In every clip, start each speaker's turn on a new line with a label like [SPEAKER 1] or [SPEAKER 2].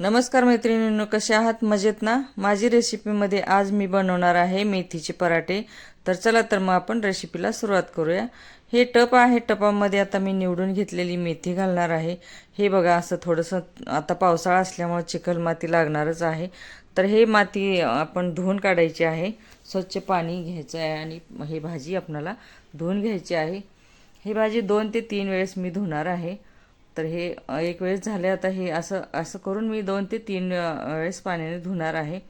[SPEAKER 1] नमस्कार मैत्रिणींनो कसे आहात? मजेत ना? माझी रेसिपीमध्ये आज मी बनवणार आहे मेथीचे पराठे. तर चला तर मग आपण रेसिपीला सुरुवात करूया. हे टप आहे टपामध्ये आता मी निवडून घेतलेली मेथी घालणार आहे. हे बघा असं थोडंसं आता पावसाळा असल्यामुळे चिखल माती लागणारच आहे. तर हे माती आपण धुवून काढायची आहे. स्वच्छ पाणी घ्यायचं आहे आणि हे भाजी आपणाला धुवून घ्यायची आहे. ही भाजी दोन ते तीन वेळेस मी धुणार आहे. तर हे एक वेळेस झाले आता हे असं असं करून मी दोन ते तीन वेळेस पाण्याने धुणार आहे.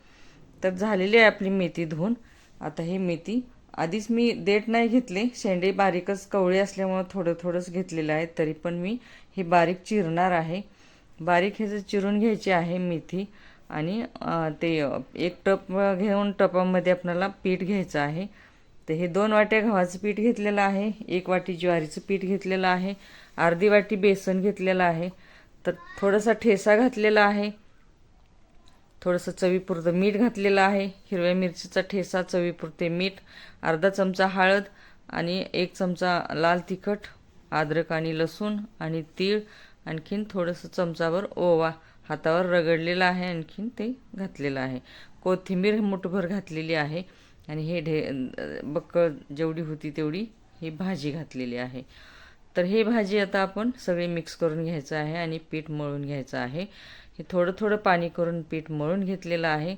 [SPEAKER 1] तर झालेली आहे आपली मेथी धुवून. आता ही मेथी आधीच मी देठ नाही घेतले. शेंडे बारीकच कवळी असल्यामुळं थोडं थोडंच घेतलेलं आहे. तरी पण मी हे बारीक चिरणार आहे. बारीक हे चिरून घ्यायची आहे मेथी आणि ते एक टप घेऊन टपामध्ये आपल्याला पीठ घ्यायचं आहे. तर हे दोन वाट्या गव्हाचं पीठ घेतलेलं आहे. एक वाटी ज्वारीचं पीठ घेतलेलं आहे. अर्धी वाटी बेसन घेतलेलं आहे. तर थोडासा ठेसा घातलेला आहे. थोडंसं चवीपुरतं मीठ घातलेलं आहे. हिरव्या मिरचीचा ठेसा चवीपुरते मीठ अर्धा चमचा हळद आणि एक चमचा लाल तिखट अद्रक आणि लसूण आणि तीळ आणखीन थोडंसं चमचावर ओवा हातावर रगडलेला आहे. आणखीन ते घातलेलं आहे. कोथिंबीर मुठभर घातलेली आहे. आणि हे ढे बक्कळ जेवढी होती तेवढी ही भाजी घातलेली आहे. तर हे भाजी आता आपण सगळी मिक्स करून घ्यायचं आहे आणि पीठ मळून घ्यायचं आहे. हे थोडं थोडं पाणी करून पीठ मळून घेतलेलं आहे.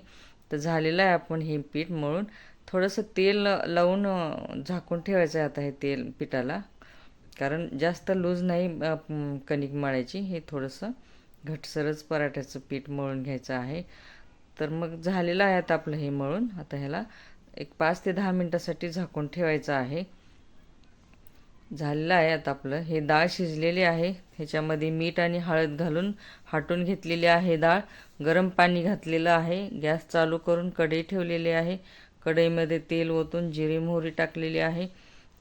[SPEAKER 1] तर झालेलं आहे आपण हे पीठ मळून. थोडंसं तेल लावून झाकून ठेवायचं आहे आता हे तेल पिठाला. कारण जास्त लूज नाही कणिक मळायची. हे थोडंसं घटसरच पराठ्याचं पीठ मळून घ्यायचं आहे. तर मग झालेलं आहे आता आपलं हे मळून. आता ह्याला एक पाच ते दहा मिनटासाठी झाकून ठेवायचं आहे. झालेलं आहे आता आपलं. हे डाळ शिजलेली आहे. ह्याच्यामध्ये मीठ आणि हळद घालून हाटून घेतलेली आहे डाळ. गरम पाणी घातलेलं आहे. गॅस चालू करून कढई ठेवलेली आहे. कढईमध्ये तेल ओतून जिरे मोहरी टाकलेली आहे.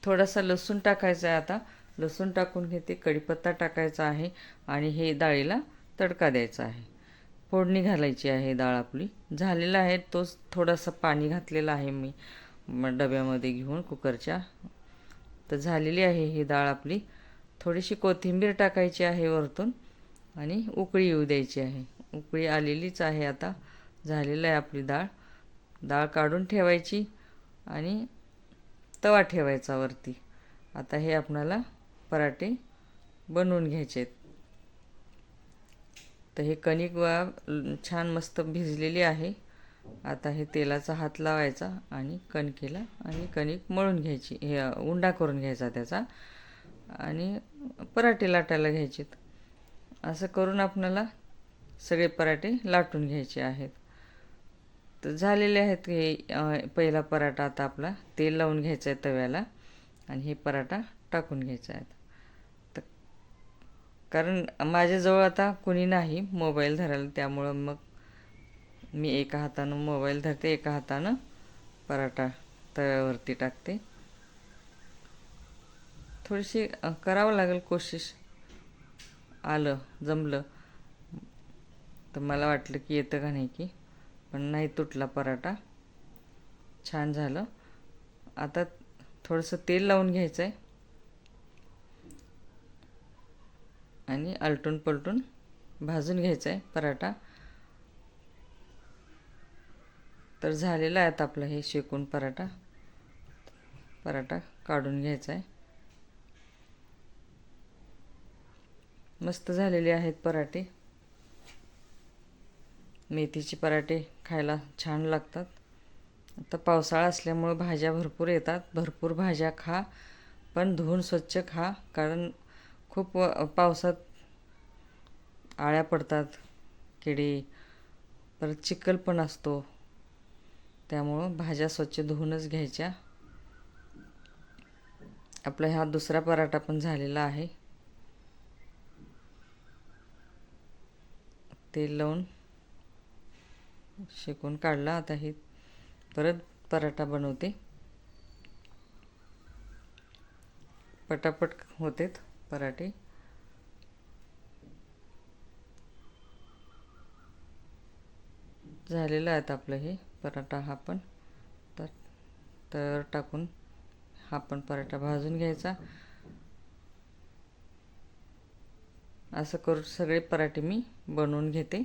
[SPEAKER 1] थोडासा लसूण टाकायचा आहे आता. लसूण टाकून घेते. कढीपत्ता टाकायचा आहे. आणि हे डाळीला तडका द्यायचा आहे. फोडणी घालायची आहे डाळ आपली. झालेला आहे तोच थोडासा पाणी घातलेला आहे मी. डब्यामध्ये घेऊन कुकरच्या. तर झालेली आहे ही डाळ आपली. थोडीशी कोथिंबीर टाकायची आहे वरतून आणि उकळी येऊ द्यायची आहे. उकळी आलेलीच आहे आता. झालेलं आहे आपली डाळ. डाळ काढून ठेवायची आणि तवा ठेवायचा वरती. आता हे आपणाला पराठे बनवून घ्यायचे आहेत तर हे कणिक छान मस्त भिजलेली आहे. आता हे तेलाचा हात लावायचा आणि कणकेला आणि कणिक मळून घ्यायची. हे उंडा करून घ्यायचा त्याचा आणि पराठे लाटायला घ्यायचेत. असं करून आपणाला सगळे पराठे लाटून घ्यायचे आहेत. तर झालेले आहेत हे पहिला पराठा आता आपला तेल लावून घ्यायचं आहे तव्याला आणि हे पराठा टाकून घ्यायचा आहे. कारण माझ्याजवळ आता कुणी नाही मोबाईल धरायला त्यामुळं मग मी एका हातानं मोबाईल धरते एका हातानं पराठा तव्यावरती टाकते. थोडीशी करावं लागेल कोशिश. आलं जमलं. तर मला वाटलं की येतं का नाही की पण नाही तुटला पराठा. छान झालं. आता थोडंसं तेल लावून घ्यायचं आहे आणि आलटून पलटून भाजून घ्यायचं आहे पराठा. तर झालेला आहे आता आपलं हे शेकून पराठा. पराठा काढून घ्यायचा आहे मस्त झालेले आहेत पराठे. मेथीचे पराठे खायला छान लागतात. आता पावसाळा असल्यामुळं भाज्या भरपूर येतात. भरपूर भाज्या खा पण धुवून स्वच्छ खा कारण खूप पावसात आळ्या पडतात किडी परत चिखल पण असतो. त्यामुळं भाज्या स्वच्छ धुवूनच घ्यायच्या. आपला हा दुसरा पराठा पण झालेला आहे. तेल लावून शेकून काढला. आता हे परत पराठा बनवते. पटापट होतेत. पराठे. झालेलं आहेत आपलं हे पराठा हा पण. तर तर टाकून हा पण पराठा भाजून घ्यायचा. असं करून सगळे पराठे मी बनवून घेते.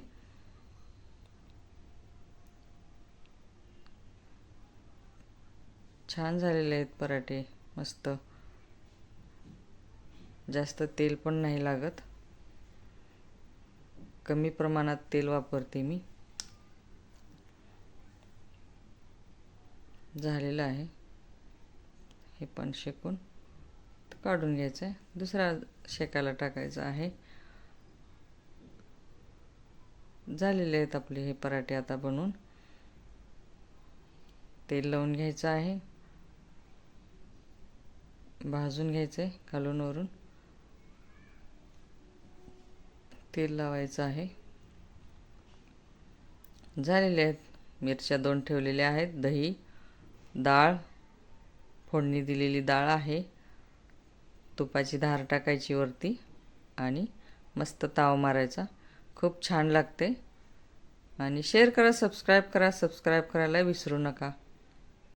[SPEAKER 1] छान झालेले आहेत पराठे मस्त. जास्त तेल पण नाही लागत. कमी प्रमाणात तेल वापरते मी. झालेलं आहे. हे पण शेकून काढून घ्यायचं आहे दुसरा शेकायला टाकायचा आहे. झालेले आहेत आपले हे पराठे आता बनवून. तेल लावून घ्यायचं आहे. भाजून घ्यायचं आहे खालून वरून. तेल लावायचं आहे. झालेले आहेत. मिरच्या दोन ठेवलेल्या आहेत. दही डाळ फोडणी दिलेली डाळ आहे. तुपाची धार टाकायची वरती आणि मस्त ताव मारायचा. खूप छान लागते. आणि शेअर करा सबस्क्राईब करा सबस्क्राईब करायला विसरू नका.